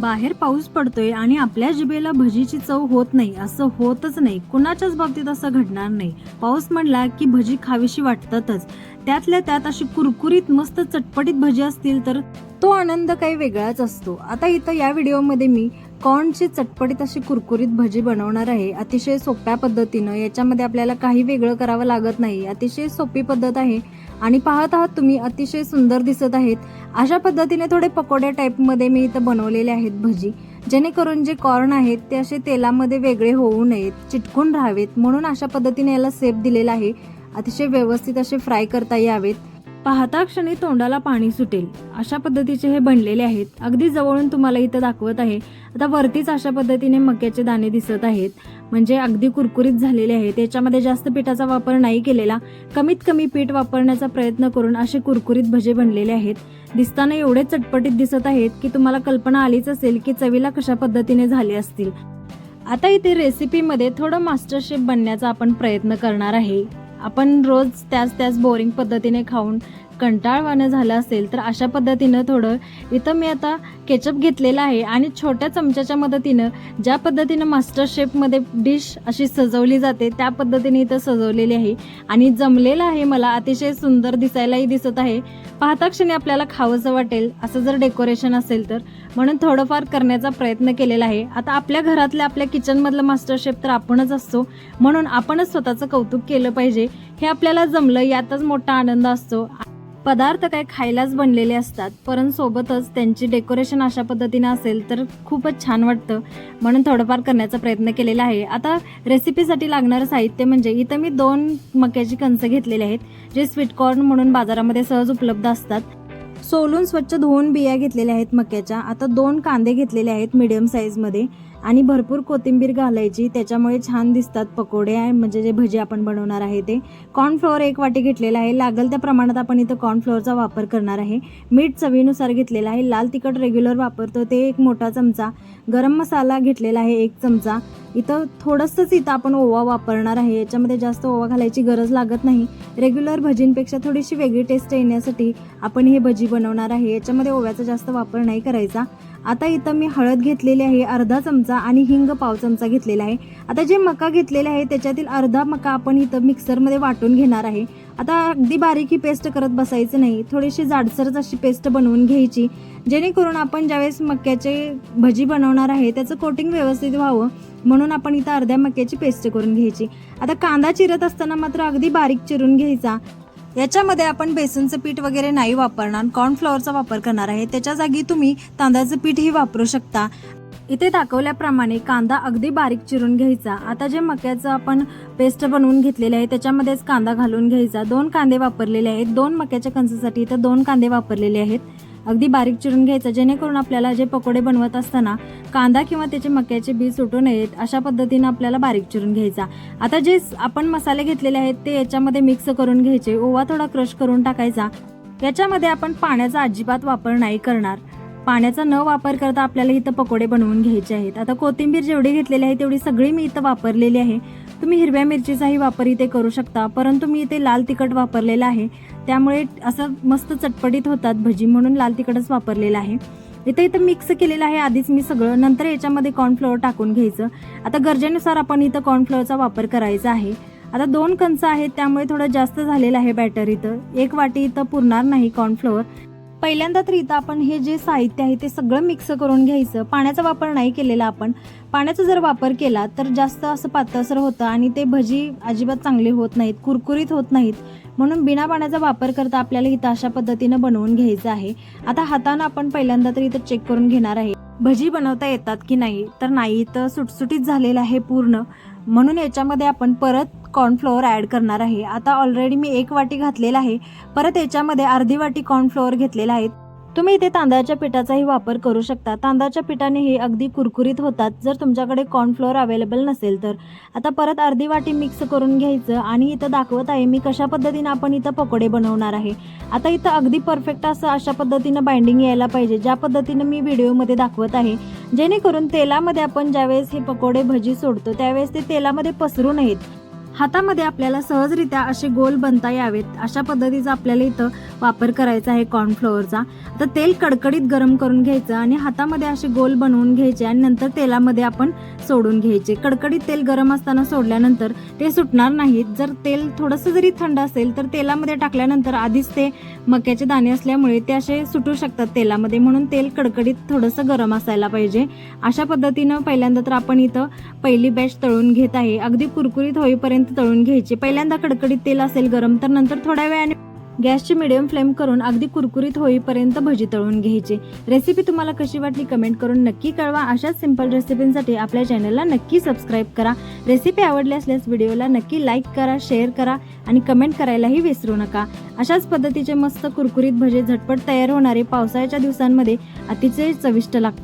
बाहेर पाऊस पडतोय आणि आपल्या जिभेला भजीची चव होत नाही असं होतच नाही. कुणाच्याच बाबतीत असं घडणार नाही. पाऊस म्हणला की भजी खावीशी वाटतातच. त्यातल्या त्यात अशी कुरकुरीत मस्त चटपटीत भजी असतील तर तो आनंद काही वेगळाच असतो. आता इथं या व्हिडिओमध्ये मी कॉर्नची चटपटीत अशी कुरकुरीत भजी बनवणार आहे. अतिशय सोप्या पद्धतीनं याच्यामध्ये आपल्याला काही वेगळं करावं लागत नाही. अतिशय सोपी पद्धत आहे. आणि पाहत आहात तुम्ही अतिशय सुंदर दिसत आहेत. अशा पद्धतीने थोडे पकोड्या टाईपमध्ये मी इथं बनवलेले आहेत भजी. जेणेकरून जे कॉर्न आहेत ते असे तेलामध्ये वेगळे होऊ नयेत चिटकून राहावेत. म्हणून अशा पद्धतीने याला सेप दिलेला आहे. अतिशय व्यवस्थित असे फ्राय करता यावेत. पाहता क्षणी तोंडाला पाणी सुटेल. अशा पद्धतीचे हे बनलेले आहेत. अगदी जवळून तुम्हाला इथं दाखवत आहे. आता वरतीच अशा पद्धतीने मक्याचे दाणे दिसत आहेत. म्हणजे अगदी कुरकुरीत झालेले आहेत. याच्यामध्ये जास्त पिठाचा वापर नाही केलेला. कमीत कमी पीठ वापरण्याचा प्रयत्न करून असे कुरकुरीत भजे बनलेले आहेत. दिसताना एवढे चटपटीत दिसत आहेत की तुम्हाला कल्पना आलीच असेल की चवीला कशा पद्धतीने झाले असतील. आता इथे रेसिपीमध्ये थोडं मास्टर शेफ बनण्याचा आपण प्रयत्न करणार आहे. आपण रोज त्याच त्याच बोरिंग पद्धतीने खाऊन कंटाळवाणं झालं असेल तर अशा पद्धतीनं थोडं इथं मी आता केचप घेतलेला आहे आणि छोट्या चमच्याच्या मदतीनं ज्या पद्धतीनं मास्टर शेफमध्ये डिश अशी सजवली जाते त्या पद्धतीने इथं सजवलेली आहे. आणि जमलेलं आहे मला अतिशय सुंदर दिसायलाही दिसत आहे. पाहता क्षणी आपल्याला खावंसं वाटेल असं जर डेकोरेशन असेल तर. म्हणून थोडंफार करण्याचा प्रयत्न केलेला आहे. आता आपल्या घरातल्या आपल्या किचनमधलं मास्टर शेफ तर आपणच असतो. म्हणून आपणच स्वतःचं कौतुक केलं पाहिजे. हे आपल्याला जमलं यातच मोठा आनंद असतो. पदार्थ काय खायलाच बनलेले असतात परंतु सोबतच त्यांची डेकोरेशन अशा पद्धतीने असेल तर खूपच छान वाटतं. म्हणून थोडंफार करण्याचा प्रयत्न केलेला आहे. आता रेसिपीसाठी लागणारं साहित्य म्हणजे इथं मी दोन मक्याची कणसं घेतलेली आहेत जे स्वीटकॉर्न म्हणून बाजारामध्ये सहज उपलब्ध असतात. सोलून स्वच्छ धुवून बिया घेतलेल्या आहेत मक्याच्या. आता दोन कांदे घेतलेले आहेत मीडियम साईजमध्ये आणि भरपूर कोथिंबीर घालायची. त्याच्यामुळे छान दिसतात पकोडे. आहे म्हणजे जे भजी आपण बनवणार आहे ते. कॉर्नफ्लोअर एक वाटी घेतलेला आहे. लागल त्या प्रमाणात आपण इथं कॉर्नफ्लोअरचा वापर करणार आहे. मीठ चवीनुसार घेतलेला आहे. लाल तिखट रेग्युलर वापरतो. ते एक मोठा चमचा. गरम मसाला घेतलेला आहे एक चमचा. इथं थोडंसंच इथं आपण ओवा वापरणार आहे. याच्यामध्ये जास्त ओवा घालायची गरज लागत नाही. रेग्युलर भजींपेक्षा थोडीशी वेगळी टेस्ट येण्यासाठी आपण हे भजी बनवणार आहे. याच्यामध्ये ओव्याचा जास्त वापर नाही करायचा. आता इथं मी हळद घेतलेली आहे अर्धा चमचा आणि हिंग पाव चमचा घेतलेला आहे. आता जे मका घेतलेले आहे त्याच्यातील अर्धा मका आपण इथं मिक्सरमध्ये वाटून घेणार आहे. आता अगदी बारीक ही पेस्ट करत बसायचं नाही थोडीशी जाडसरच अशी पेस्ट बनवून घ्यायची. जेणेकरून आपण ज्यावेळेस मक्याचे भजी बनवणार आहे त्याचं कोटिंग व्यवस्थित व्हावं म्हणून आपण इथं अर्ध्या मक्याची पेस्ट करून घ्यायची. आता कांदा चिरत असताना मात्र अगदी बारीक चिरून घ्यायचा. याच्यामध्ये आपण बेसनचं पीठ वगैरे नाही वापरणार कॉर्नफ्लॉवरचा वापर करणार आहे. त्याच्या जागी तुम्ही तांदळाचं पीठही वापरू शकता. इथे दाखवल्याप्रमाणे कांदा अगदी बारीक चिरून घ्यायचा. आता जे मक्याचं आपण पेस्ट बनवून घेतलेले आहे त्याच्यामध्येच कांदा घालून घ्यायचा. दोन कांदे वापरलेले आहेत. दोन मक्याच्या कणसासाठी इथं दोन कांदे वापरलेले आहेत. अगदी बारीक चिरून घ्यायचं जेणेकरून आपल्याला जे पकोडे बनवत असताना कांदा किंवा त्याचे मक्याचे बी सुटू नयेत अशा पद्धतीनं आपल्याला बारीक चिरून घ्यायचा. आता जे आपण मसाले घेतलेले आहेत ते याच्यामध्ये मिक्स करून घ्यायचे. ओवा थोडा क्रश करून टाकायचा. याच्यामध्ये आपण पाण्याचा अजिबात वापर नाही करणार. पाण्याचा न वापर करता आपल्याला इथं पकोडे बनवून घ्यायचे आहेत. आता कोथिंबीर जेवढी घेतलेली आहे तेवढी सगळी मी इथं वापरलेली आहे. तुम्ही हिरव्या मिरचीचाही वापर इथे करू शकता परंतु मी इथे लाल तिखट वापरलेलं आहे. त्यामुळे असं मस्त चटपटीत होतात भजी म्हणून लाल तिखटच वापरलेलं आहे. इथे इथं मिक्स केलेलं आहे आधीच मी सगळं नंतर याच्यामध्ये कॉर्नफ्लोअर टाकून घ्यायचं. आता गरजेनुसार आपण इथं कॉर्नफ्लोअरचा वापर करायचा आहे. आता दोन कंच आहेत त्यामुळे थोडं जास्त झालेलं आहे बॅटर इथं. एक वाटी इथं पुरणार नाही कॉर्नफ्लोअर पहिल्यांदा तर इथं आपण हे जे साहित्य आहे ते सगळं मिक्स करून घ्यायचं. पाण्याचा वापर नाही केलेला आपण. पाण्याचा जर वापर केला तर जास्त असं पातळसर होतं आणि ते भजी अजिबात चांगले होत नाहीत कुरकुरीत होत नाहीत. म्हणून बिना पाण्याचा वापर करता आपल्याला इथं अशा पद्धतीनं बनवून घ्यायचं आहे. आता हातानं आपण पहिल्यांदा तर इथं चेक करून घेणार आहे. भजी बनवता येतात की नाही? तर नाही तर सुटसुटीत झालेलं आहे पूर्ण. म्हणून याच्यामध्ये आपण परत कॉर्नफ्लोअर ॲड करणार आहे. आता ऑलरेडी मी एक वाटी घातलेला आहे. परत याच्यामध्ये अर्धी वाटी कॉर्नफ्लोअर घेतलेला आहे. तुम्ही इथे तांदळाच्या पिठाचाही वापर करू शकता. तांदळाच्या पिठाने हे अगदी कुरकुरीत होतात. जर तुमच्याकडे कॉर्नफ्लोअर अवेलेबल नसेल तर. आता परत अर्धी वाटी मिक्स करून घ्यायचं आणि इथं दाखवत आहे मी कशा पद्धतीनं आपण इथं पकोडे बनवणार आहे. आता इथं अगदी परफेक्ट असं अशा पद्धतीनं बाइंडिंग यायला पाहिजे ज्या पद्धतीनं मी व्हिडिओमध्ये दाखवत आहे. जेणेकरून तेलामध्ये आपण ज्यावेळेस हे पकोडे भजी सोडतो त्यावेळेस ते तेलामध्ये पसरू नयेत. हातामध्ये आपल्याला सहजरित्या असे गोल बनता यावेत. अशा पद्धतीचा आपल्याला इथं वापर करायचा आहे कॉर्नफ्लोअरचा तर तेल कडकडीत गरम करून घ्यायचं आणि हातामध्ये असे गोल बनवून घ्यायचे आणि नंतर तेलामध्ये आपण सोडून घ्यायचे. कडकडीत तेल गरम असताना सोडल्यानंतर ते सुटणार नाहीत. जर तेल थोडंसं जरी थंड असेल तर तेलामध्ये टाकल्यानंतर आधीच ते मक्याचे दाणे असल्यामुळे ते असे सुटू शकतात तेलामध्ये. म्हणून तेल कडकडीत थोडंसं गरम असायला पाहिजे. अशा पद्धतीनं पहिल्यांदा तर आपण इथं पहिली बॅच तळून घेत आहे. अगदी कुरकुरीत होईपर्यंत तळून घ्यायचे. पहिल्यांदा कडकडीत तेल असेल गरम तर नंतर थोड्या वेळाने गॅसची मिडियम फ्लेम करून अगदी कुरकुरीत होईपर्यंत भजी तळून घ्यायची. रेसिपी तुम्हाला कशी वाटली कमेंट करून नक्की कळवा. अशाच सिंपल रेसिपींसाठी आपल्या चॅनलला नक्की सबस्क्राईब करा. रेसिपी आवडली असल्यास व्हिडिओला नक्की लाईक करा शेअर करा आणि कमेंट करायलाही विसरू नका. अशाच पद्धतीचे मस्त कुरकुरीत भजे झटपट तयार होणारे पावसाळ्याच्या दिवसांमध्ये अतिशय चविष्ट लागतात.